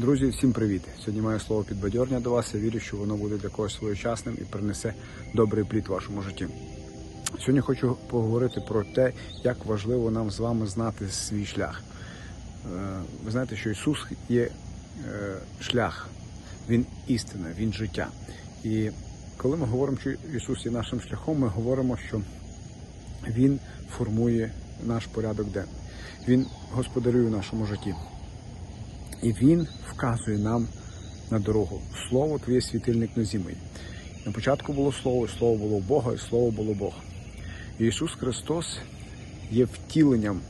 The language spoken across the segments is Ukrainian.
Друзі, всім привіт! Сьогодні маю слово підбадьорення до вас. Я вірю, що воно буде для когось своєчасним і принесе добрий плід вашому житті. Сьогодні хочу поговорити про те, як важливо нам з вами знати свій шлях. Е, Ви знаєте, що Ісус є е, шлях, Він істина, Він життя. І коли ми говоримо, що Ісус є нашим шляхом, ми говоримо, що Він формує наш порядок денний. Він господарює в нашому житті. І Він вказує нам на дорогу. Слово твоє світильник на зімий. На початку було слово, і слово було Бога, і слово було Бог. І Ісус Христос є втіленням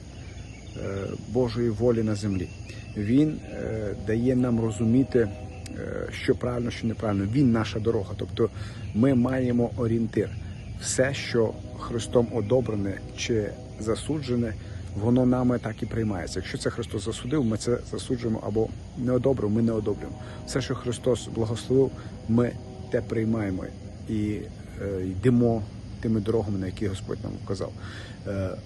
е, Божої волі на землі. Він е, дає нам розуміти, е, що правильно, що неправильно. Він наша дорога. Тобто ми маємо орієнтир. Все, що Христом одобрене чи засуджене, воно нами так і приймається. Якщо це Христос засудив, ми це засуджуємо або не одобримо, ми не одобрюємо. Все, що Христос благословив, ми те приймаємо і е, йдемо тими дорогами, на які Господь нам вказав. Е, е,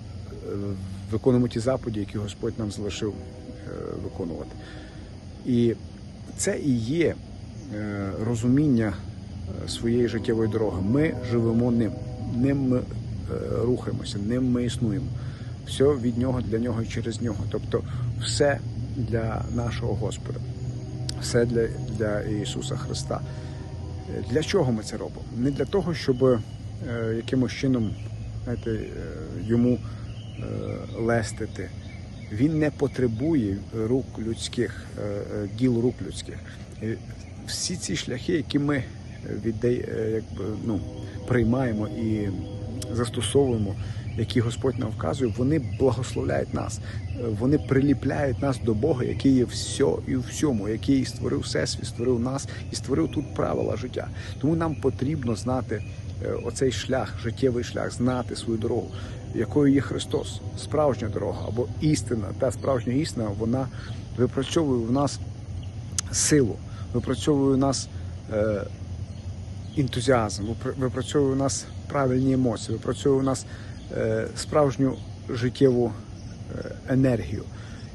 виконуємо ті заповіді, які Господь нам залишив е, виконувати. І це і є е, розуміння е, своєї життєвої дороги. Ми живемо ним, ним ми е, рухаємося, ним ми існуємо. Все від нього, для нього і через нього. Тобто все для нашого Господа, все для, для Ісуса Христа. Для чого ми це робимо? Не для того, щоб е, якимось чином знаєте, е, йому е, лестити. Він не потребує рук людських, е, е, діл рук людських. Всі ці шляхи, які ми віддай, е, якби, ну, приймаємо і застосовуємо, які Господь нам вказує, вони благословляють нас, Е, вони приліпляють нас до Бога, який є все і у всьому, який створив всесвіт, створив нас і створив тут правила життя. Тому нам потрібно знати е, оцей шлях, життєвий шлях, знати свою дорогу, якою є Христос, справжня дорога або істина. Та справжня істина, вона випрацьовує в нас силу, випрацьовує в нас е, ентузіазм, випрацьовує у нас правильні емоції, випрацьовує у нас е, справжню життєву е, енергію.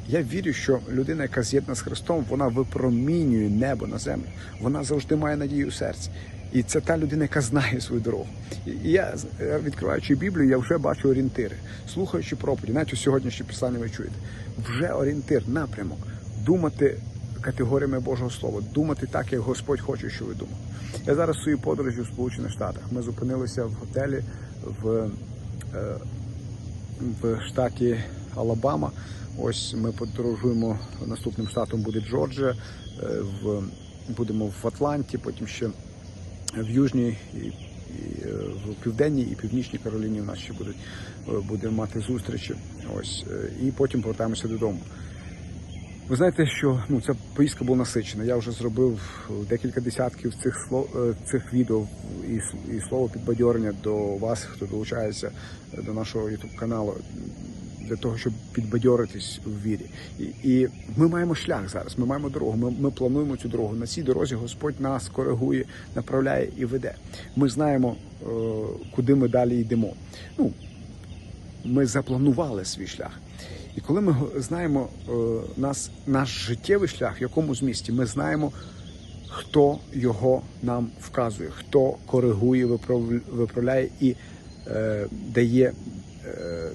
Я вірю, що людина, яка з'єднана з Христом, вона випромінює небо на землю. Вона завжди має надію в серці. І це та людина, яка знає свою дорогу. І я, відкриваючи Біблію, я вже бачу орієнтири. Слухаючи проповіді, навіть у сьогоднішнє писання ви чуєте, вже орієнтир, напрямок, думати категоріями Божого Слова, думати так, як Господь хоче, що ви думали. Я зараз в своїй подорожі в Сполучених Штатах. Ми зупинилися в готелі в, е, в штаті Алабама. Ось ми подорожуємо наступним штатом буде Джорджія. е, В будемо в Атланті, потім ще в Южній і, і е, в південній і північній Кароліні. У нас ще будуть будемо мати зустрічі. Ось і потім повертаємося додому. Ви знаєте, що ну ця поїздка була насичена. Я вже зробив декілька десятків цих слов е, цих відео і, і слово підбадьорення до вас, хто долучається е, до нашого youtube каналу для того, щоб підбадьоритись у вірі. І, і ми маємо шлях зараз. Ми маємо дорогу. Ми, ми плануємо цю дорогу. На цій дорозі Господь нас коригує, направляє і веде. Ми знаємо, е, куди ми далі йдемо. Ну ми запланували свій шлях. І коли ми знаємо е, нас, наш життєвий шлях, в якому змісті, ми знаємо, хто його нам вказує, хто коригує, виправ- виправляє і е, дає е,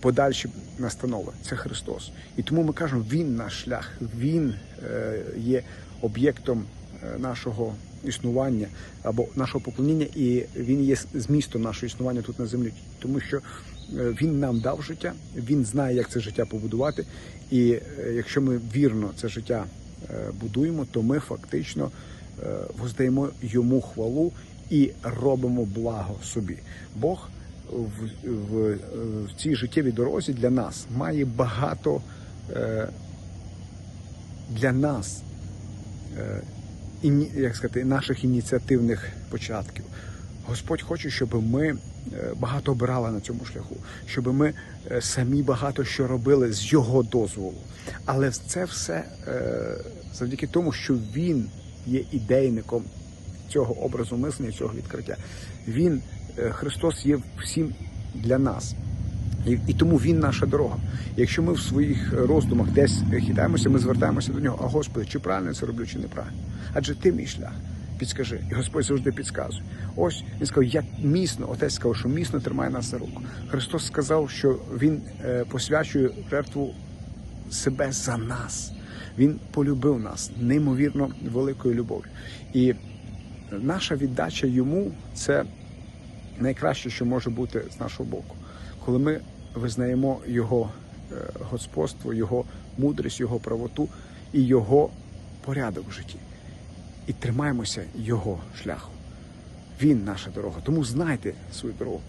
подальші настанови. Це Христос. І тому ми кажемо, Він наш шлях, Він е, є об'єктом е, нашого існування або нашого поклоніння, і він є змістом нашого існування тут на землі, тому що він нам дав життя, він знає, як це життя побудувати. І е, якщо ми вірно це життя е, будуємо, то ми фактично е, воздаємо йому хвалу і робимо благо собі. Бог в, в, в цій життєвій дорозі для нас має багато е, для нас е, іні, як сказати, наших ініціативних початків. Господь хоче, щоб ми е, багато обирали на цьому шляху, щоб ми е, самі багато що робили з його дозволу. Але це все е, завдяки тому, що він є ідейником цього образу мислення, цього відкриття. Він, Христос, є всім для нас. І, і тому він наша дорога. Якщо ми в своїх роздумах десь хитаємося, ми звертаємося до нього. А Господи, чи правильно я це роблю, чи неправильно? Адже ти мій шлях. Підскажи, і Господь завжди підказує. Ось він сказав, як міцно, отець сказав, що міцно тримає нас за руку. Христос сказав, що Він е, посвячує жертву себе за нас. Він полюбив нас неймовірно великою любов'ю. І наша віддача йому це найкраще, що може бути з нашого боку, коли ми визнаємо його е, господство, його мудрість, його правоту і його порядок в житті. І тримаємося його шляху. Він наша дорога. Тому знайте свою дорогу.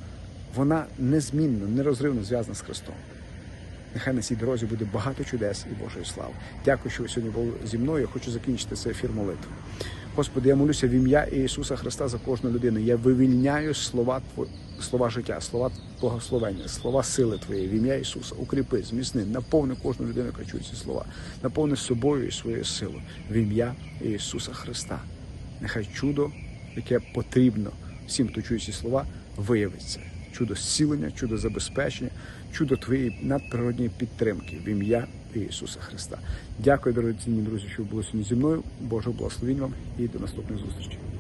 Вона незмінно, нерозривно зв'язана з Христом. Нехай на цій дорозі буде багато чудес і Божої слави. Дякую, що ви сьогодні були зі мною. Я хочу закінчити цей ефір молитвою. Господи, я молюся в ім'я Ісуса Христа за кожну людину. Я вивільняю слова Тво- слова життя, слова благословення, слова сили Твоєї в ім'я Ісуса. Укріпи, зміцни, наповни кожну людину, яка чує ці слова. Наповни собою і своєю силою в ім'я Ісуса Христа. Нехай чудо, яке потрібно всім, хто чує ці слова, виявиться. Чудо зцілення, чудо забезпечення, чудо твоєї надприродньої підтримки в ім'я Ісуса Христа. Дякую, дорогі друзі, що ви були сьогодні зі мною. Божого благословінь вам і до наступних зустрічей.